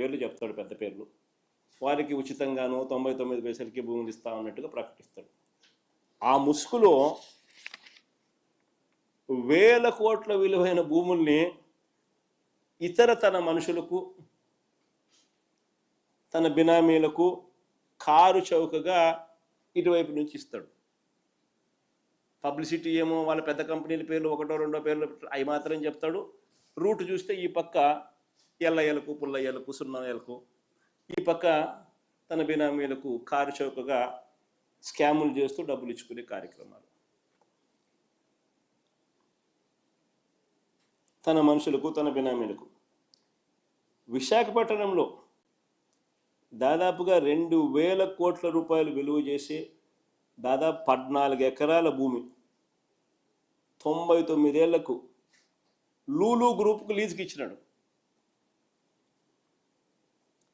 పేర్లు చెప్తాడు పెద్ద పేర్లు. వారికి ఉచితంగాను తొంభై తొమ్మిది పైసలకి భూములు ఇస్తా అన్నట్టుగా ప్రకటిస్తాడు. ఆ ముసుగులో వేల కోట్ల విలువైన భూముల్ని ఇతర తన మనుషులకు తన బినామీలకు కారు చౌకగా ఇటువైపు నుంచి ఇస్తాడు. పబ్లిసిటీ ఏమో వాళ్ళ పెద్ద కంపెనీల పేర్లు ఒకటో రెండో పేర్లు అవి మాత్రం చెప్తాడు. రూట్ చూస్తే ఈ పక్క ఎల్లయ్యలకు పుల్లయ్యలకు సున్నయ్యలకు. ఈ పక్క తన బినామీలకు కారు చౌకగా స్కాములు చేస్తూ డబ్బులు ఇచ్చుకునే కార్యక్రమాలు. తన మనుషులకు తన బినామీలకు. విశాఖపట్నంలో దాదాపుగా రెండు వేల కోట్ల రూపాయలు విలువ చేసే దాదాపు పద్నాలుగు ఎకరాల భూమి తొంభై తొమ్మిదేళ్ళకు లూలు గ్రూప్కు లీజుకి ఇచ్చినాడు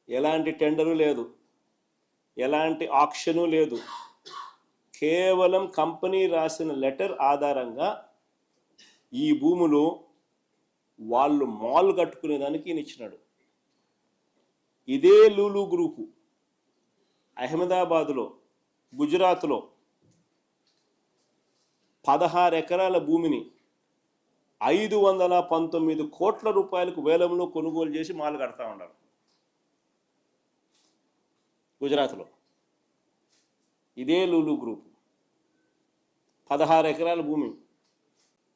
ఎలాంటి టెండరు లేదు. ఎలాంటి ఆక్షను లేదు. కేవలం కంపెనీ రాసిన లెటర్ ఆధారంగా ఈ భూములు వాళ్ళు మాల్ కట్టుకునేదానికి ఈయన ఇచ్చినాడు. ఇదే లూలు గ్రూపు అహ్మదాబాద్లో గుజరాత్లో పదహారు ఎకరాల భూమిని ఐదు వందల పంతొమ్మిది కోట్ల రూపాయలకు వేలంలో కొనుగోలు చేసి మాలు కడతా ఉన్నారు. గుజరాత్లో. ఇదే లూలు గ్రూప్. పదహారు ఎకరాల భూమి.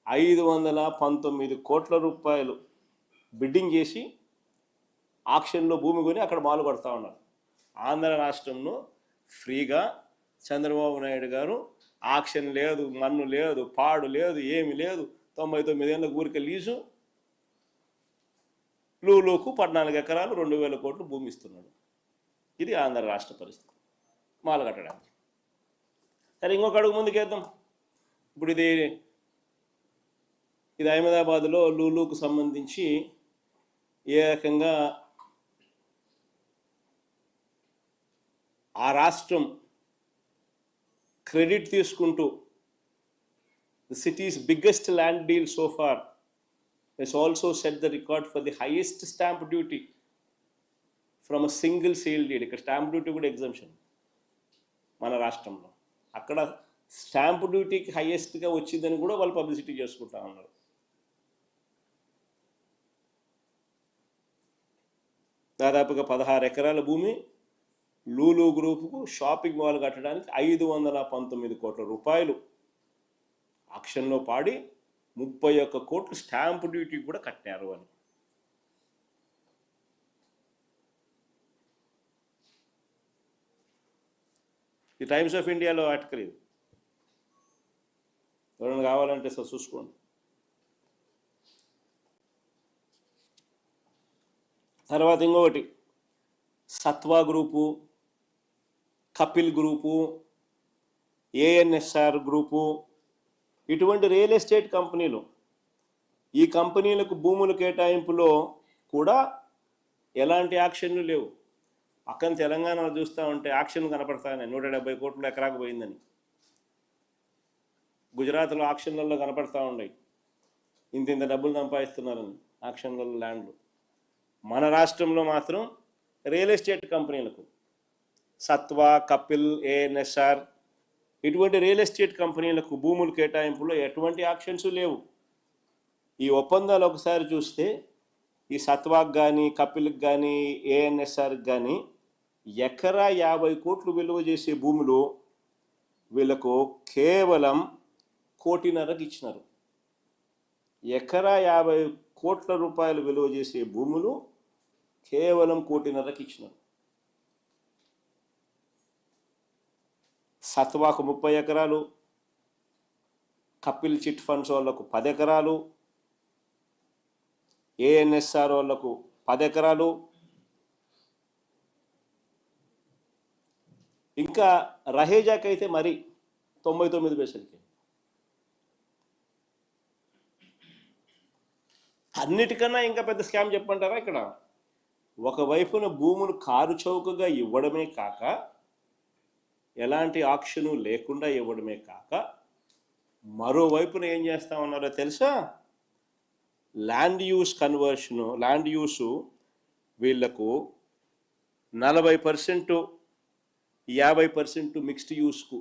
ఐదు వందల పంతొమ్మిది కోట్ల రూపాయలు బిడ్డింగ్ చేసి ఆక్షన్లో భూమి కొని అక్కడ మాలు కొడతా ఉన్నారు. ఆంధ్ర రాష్ట్రంలో ఫ్రీగా చంద్రబాబు నాయుడు గారు ఆక్షన్ లేదు మన్ను లేదు పాడు లేదు ఏమి లేదు. తొంభై తొమ్మిది ఏళ్ళ ఊరికే లీజు. లూలోకు పద్నాలుగు ఎకరాలు రెండు వేల కోట్లు భూమి ఇస్తున్నాడు. ఇది ఆంధ్ర రాష్ట్ర పరిస్థితి. మాల కట్టడానికి. సరే ఇంకొక అడుగు ముందుకేద్దాం. ఇప్పుడు ఇది ఇది అహ్మదాబాద్లో లూలుకు సంబంధించి ఏ రకంగా ఆ రాష్ట్రం క్రెడిట్ తీసుకుంటూ the city's biggest land deal so far also set the record for the highest stamp duty from a single single deed ఇక్కడ స్టాంప్ డ్యూటీ కూడా ఎగ్జామ్షన్ మన రాష్ట్రంలో. అక్కడ స్టాంప్ డ్యూటీకి హైయెస్ట్గా వచ్చిందని కూడా వాళ్ళు పబ్లిసిటీ చేసుకుంటా ఉన్నారు. దాదాపుగా పదహారు ఎకరాల భూమి లూలు గ్రూపుకు షాపింగ్ మాల్ కట్టడానికి ఐదు వందల పంతొమ్మిది కోట్ల రూపాయలు ఆక్షన్లో పాడి ముప్పై ఒక్క కోట్లు స్టాంప్ డ్యూటీ కూడా కట్టారు అని. ఈ టైమ్స్ ఆఫ్ ఇండియాలో ఆర్టికల్ ఇది ఎవరైనా కావాలంటే సార్ చూసుకోండి. తర్వాత ఇంకొకటి Sattva group Kapil group ANSR group ఇటువంటి రియల్ ఎస్టేట్ కంపెనీలు ఈ కంపెనీలకు భూముల కేటాయింపులో కూడా ఎలాంటి యాక్షన్లు లేవు. పక్కన తెలంగాణలో చూస్తూ ఉంటే ఆక్షన్లు కనపడతాయి నూట డెబ్బై కోట్లు ఎకరాకు పోయిందని. గుజరాత్లో ఆక్షన్లలో కనపడతా ఉన్నాయి ఇంత ఇంత డబ్బులు సంపాదిస్తున్నారని ఆక్షన్లలో ల్యాండ్లు. మన రాష్ట్రంలో మాత్రం రియల్ ఎస్టేట్ కంపెనీలకు సత్వ కపిల్ ఏఎన్ఎస్ఆర్ ఇటువంటి రియల్ ఎస్టేట్ కంపెనీలకు భూములు కేటాయింపులో ఎటువంటి ఆక్షన్స్ లేవు. ఈ ఒప్పందాలు ఒకసారి చూస్తే ఈ సత్వాక్ కానీ కపిల్కి కానీ ఏఎన్ఎస్ఆర్ కానీ ఎకరా యాభై కోట్లు విలువ చేసే భూములు వీళ్ళకు కేవలం కోటిన్నరకు ఇచ్చినారు. ఎకరా యాభై కోట్ల రూపాయలు విలువ చేసే భూములు కేవలం కోటిన్నరకు ఇచ్చినారు. సత్వాకు ముప్పై ఎకరాలు కపిల్ చిట్ ఫండ్స్ వాళ్ళకు పది ఎకరాలు ఏఎన్ఎస్ఆర్ వాళ్ళకు పది ఎకరాలు ఇంకా రహేజాకి అయితే మరి తొంభై తొమ్మిది పైసలకి అన్నిటికన్నా ఇంకా పెద్ద స్కామ్ చెప్పంటారా ఇక్కడ? ఒకవైపున భూములు కారు చౌకగా ఇవ్వడమే కాక ఎలాంటి ఆక్షను లేకుండా ఇవ్వడమే కాక మరోవైపున ఏం చేస్తా ఉన్నారో తెలుసా? Land use conversion land use వీళ్ళకు నలభై పర్సెంట్ యాభై పర్సెంట్ మిక్స్డ్ యూస్కు